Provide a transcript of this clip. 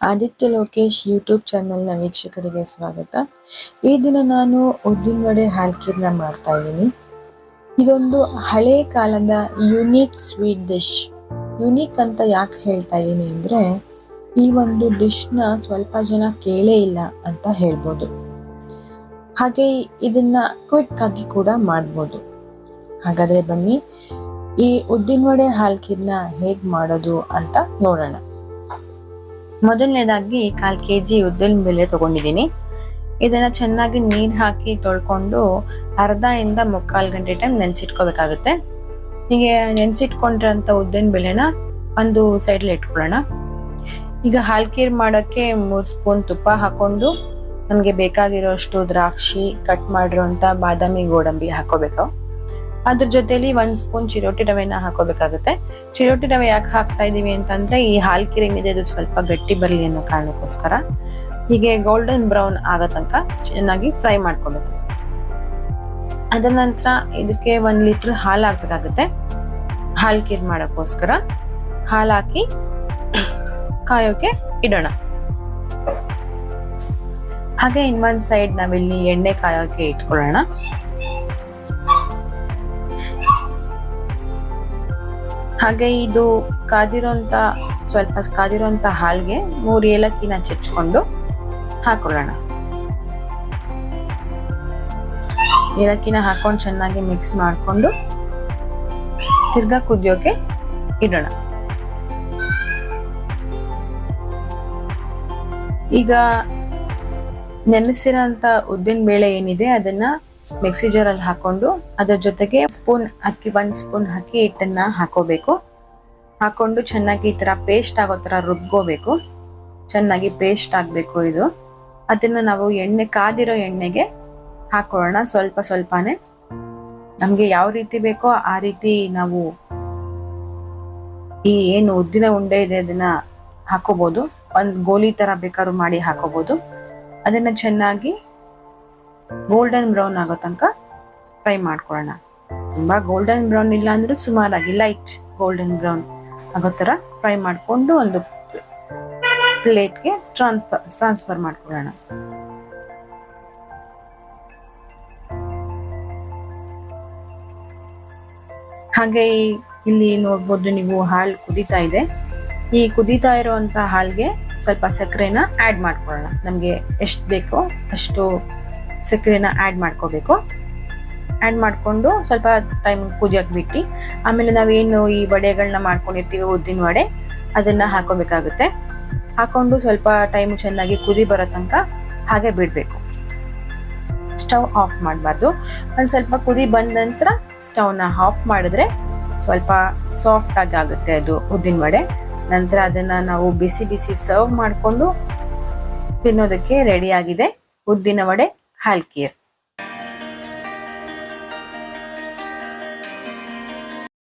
Aditya Lokesh YouTube ಚಾನೆಲ್ನ ವೀಕ್ಷಕರಿಗೆ ಸ್ವಾಗತ. ಈ ದಿನ ನಾನು ಉದ್ದಿನ ವಡೆ ಹಾಲ್ಕೀರ್ನ ಮಾಡ್ತಾ ಇದ್ದೀನಿ. ಇದೊಂದು ಹಳೆ ಕಾಲದ ಯುನೀಕ್ ಸ್ವೀಟ್ ಡಿಶ್. ಯುನೀಕ್ ಅಂತ ಯಾಕೆ ಹೇಳ್ತಾ ಇದ್ದೀನಿ ಅಂದರೆ, ಈ ಒಂದು ಡಿಶ್ನ ಸ್ವಲ್ಪ ಜನ ಕೇಳೇ ಇಲ್ಲ ಅಂತ ಹೇಳ್ಬೋದು. ಹಾಗೆ ಇದನ್ನ ಕ್ವಿಕ್ ಆಗಿ ಕೂಡ ಮಾಡ್ಬೋದು. ಹಾಗಾದ್ರೆ ಬನ್ನಿ, ಈ ಉದ್ದಿನ ವಡೆ ಹಾಲ್ಕೀರ್ನ ಹೇಗೆ ಮಾಡೋದು ಅಂತ ನೋಡೋಣ. ಮೊದಲನೇದಾಗಿ ಕಾಲ್ ಕೆ ಜಿ ಉದ್ದಿನ ಬೆಲೆ ತಗೊಂಡಿದ್ದೀನಿ. ಇದನ್ನ ಚೆನ್ನಾಗಿ ನೀರು ಹಾಕಿ ತೊಳ್ಕೊಂಡು ಅರ್ಧ ಇಂದ ಮುಕ್ಕಾಲು ಗಂಟೆ ಟೈಮ್ ನೆನೆಸಿಟ್ಕೋಬೇಕಾಗುತ್ತೆ. ಹೀಗೆ ನೆನೆಸಿಟ್ಕೊಂಡಿರೋಂಥ ಉದ್ದಿನ ಬೇಳೆನ ಒಂದು ಸೈಡಲ್ಲಿ ಇಟ್ಕೊಳ್ಳೋಣ. ಈಗ ಹಾಲ್ಕೀರ್ ಮಾಡೋಕ್ಕೆ ಮೂರು ಸ್ಪೂನ್ ತುಪ್ಪ ಹಾಕೊಂಡು ನಮಗೆ ಬೇಕಾಗಿರೋಷ್ಟು ದ್ರಾಕ್ಷಿ ಕಟ್ ಮಾಡಿರೋಂಥ ಬಾದಾಮಿ, ಗೋಡಂಬಿ ಹಾಕೋಬೇಕು. ಅದ್ರ ಜೊತೆಲಿ ಒಂದ್ ಸ್ಪೂನ್ ಚಿರೋಟಿ ರವೆನ ಹಾಕೋಬೇಕಾಗುತ್ತೆ. ಚಿರೋಟಿ ರವೆ ಯಾಕೆ ಹಾಕ್ತಾ ಇದೀವಿ ಅಂತಂದ್ರೆ ಈ ಹಾಲ್ಕೀರ್ ಏನಿದೆ ಅದು ಸ್ವಲ್ಪ ಗಟ್ಟಿ ಬರಲಿ ಅನ್ನೋ ಕಾರಣಕ್ಕೋಸ್ಕರ. ಹೀಗೆ ಗೋಲ್ಡನ್ ಬ್ರೌನ್ ಆಗೋ ತನಕ ಚೆನ್ನಾಗಿ ಫ್ರೈ ಮಾಡ್ಕೋಬೇಕು. ಅದರ ನಂತರ ಇದಕ್ಕೆ ಒಂದ್ ಲೀಟರ್ ಹಾಲು ಹಾಕ್ಬೇಕಾಗುತ್ತೆ. ಹಾಲ್ಕೀರ್ ಮಾಡೋಕ್ಕೋಸ್ಕರ ಹಾಲು ಹಾಕಿ ಕಾಯೋಕೆ ಇಡೋಣ. ಹಾಗೆ ಇನ್ನೊಂದ್ ಸೈಡ್ ನಾವಿಲ್ಲಿ ಎಣ್ಣೆ ಕಾಯೋಕೆ ಇಟ್ಕೊಳ್ಳೋಣ. ಹಾಗೆ ಇದು ಕಾದಿರೋಂಥ ಸ್ವಲ್ಪ ಕಾದಿರೋಂಥ ಹಾಲಿಗೆ ಮೂರು ಏಲಕ್ಕಿನ ಚಚ್ಕೊಂಡು ಹಾಕೊಳ್ಳೋಣ. ಏಲಕ್ಕಿನ ಹಾಕೊಂಡು ಚೆನ್ನಾಗಿ ಮಿಕ್ಸ್ ಮಾಡಿಕೊಂಡು ತಿರ್ಗಾ ಕುದಿಯೋಕೆ ಇಡೋಣ. ಈಗ ನೆನೆಸಿರೋಂಥ ಉದ್ದಿನ ಬೇಳೆ ಏನಿದೆ, ಅದನ್ನ ಮಿಕ್ಸಿ ಜಾರಲ್ಲಿ ಹಾಕೊಂಡು ಅದರ ಜೊತೆಗೆ ಸ್ಪೂನ್ ಅಕ್ಕಿ ಒಂದ್ ಸ್ಪೂನ್ ಹಾಕಿ ಹಿಟ್ಟನ್ನ ಹಾಕೋಬೇಕು. ಹಾಕೊಂಡು ಚೆನ್ನಾಗಿ ಈ ತರ ಪೇಸ್ಟ್ ಆಗೋ ತರ ರುಬ್ಕೋಬೇಕು. ಚೆನ್ನಾಗಿ ಪೇಸ್ಟ್ ಆಗ್ಬೇಕು ಇದು. ಅದನ್ನ ನಾವು ಎಣ್ಣೆ, ಕಾದಿರೋ ಎಣ್ಣೆಗೆ ಹಾಕೊಳ್ಳೋಣ ಸ್ವಲ್ಪ ಸ್ವಲ್ಪನೇ. ನಮ್ಗೆ ಯಾವ ರೀತಿ ಬೇಕೋ ಆ ರೀತಿ ನಾವು ಈ ಏನು ಉದ್ದಿನ ಉಂಡೆ ಇದೆ ಅದನ್ನ ಹಾಕೋಬಹುದು ಒಂದ್ ಗೋಲಿ ತರ ಬೇಕಾದ್ರೂ ಮಾಡಿ ಹಾಕೋಬಹುದು ಅದನ್ನ ಚೆನ್ನಾಗಿ ಗೋಲ್ಡನ್ ಬ್ರೌನ್ ಆಗೋ ತನಕ ಫ್ರೈ ಮಾಡ್ಕೊಳ್ಳೋಣ. ತುಂಬಾ ಗೋಲ್ಡನ್ ಬ್ರೌನ್ ಇಲ್ಲ ಅಂದ್ರೆ ಸುಮಾರಾಗಿ ಲೈಟ್ ಗೋಲ್ಡನ್ ಬ್ರೌನ್ ಆಗೋ ತರ ಫ್ರೈ ಮಾಡ್ಕೊಂಡು ಒಂದು ಪ್ಲೇಟ್ಗೆ ಟ್ರಾನ್ಸ್ಫರ್ ಟ್ರಾನ್ಸ್ಫರ್ ಮಾಡ್ಕೊಳ್ಳೋಣ. ಹಾಗೆ ಇಲ್ಲಿ ನೋಡ್ಬೋದು ನೀವು ಹಾಲು ಕುದೀತಾ ಇದೆ. ಈ ಕುದೀತಾ ಇರುವಂತ ಹಾಲ್ಗೆ ಸ್ವಲ್ಪ ಸಕ್ಕರೆನ ಆಡ್ ಮಾಡ್ಕೊಳ್ಳೋಣ. ನಮ್ಗೆ ಎಷ್ಟು ಬೇಕೋ ಅಷ್ಟು ಸಕ್ಕರೆನ ಆ್ಯಡ್ ಮಾಡ್ಕೋಬೇಕು. ಆ್ಯಡ್ ಮಾಡಿಕೊಂಡು ಸ್ವಲ್ಪ ಟೈಮ್ ಕುದಿಯೋಕೆ ಬಿಟ್ಟು, ಆಮೇಲೆ ನಾವೇನು ಈ ವಡೆಗಳನ್ನ ಮಾಡ್ಕೊಂಡಿರ್ತೀವಿ ಉದ್ದಿನ ವಡೆ, ಅದನ್ನು ಹಾಕೋಬೇಕಾಗುತ್ತೆ. ಹಾಕೊಂಡು ಸ್ವಲ್ಪ ಟೈಮ್ ಚೆನ್ನಾಗಿ ಕುದಿ ಬರೋ ತನಕ ಹಾಗೆ ಬಿಡಬೇಕು. ಸ್ಟವ್ ಆಫ್ ಮಾಡಬಾರ್ದು. ಒಂದು ಸ್ವಲ್ಪ ಕುದಿ ಬಂದ ನಂತರ ಸ್ಟವ್ನ ಆಫ್ ಮಾಡಿದ್ರೆ ಸ್ವಲ್ಪ ಸಾಫ್ಟ್ ಆಗಿ ಆಗುತ್ತೆ ಅದು ಉದ್ದಿನ ವಡೆ. ನಂತರ ಅದನ್ನ ನಾವು ಬಿಸಿ ಬಿಸಿ ಸರ್ವ್ ಮಾಡಿಕೊಂಡು ತಿನ್ನೋದಕ್ಕೆ ರೆಡಿ ಆಗಿದೆ ಉದ್ದಿನ ವಡೆ. حال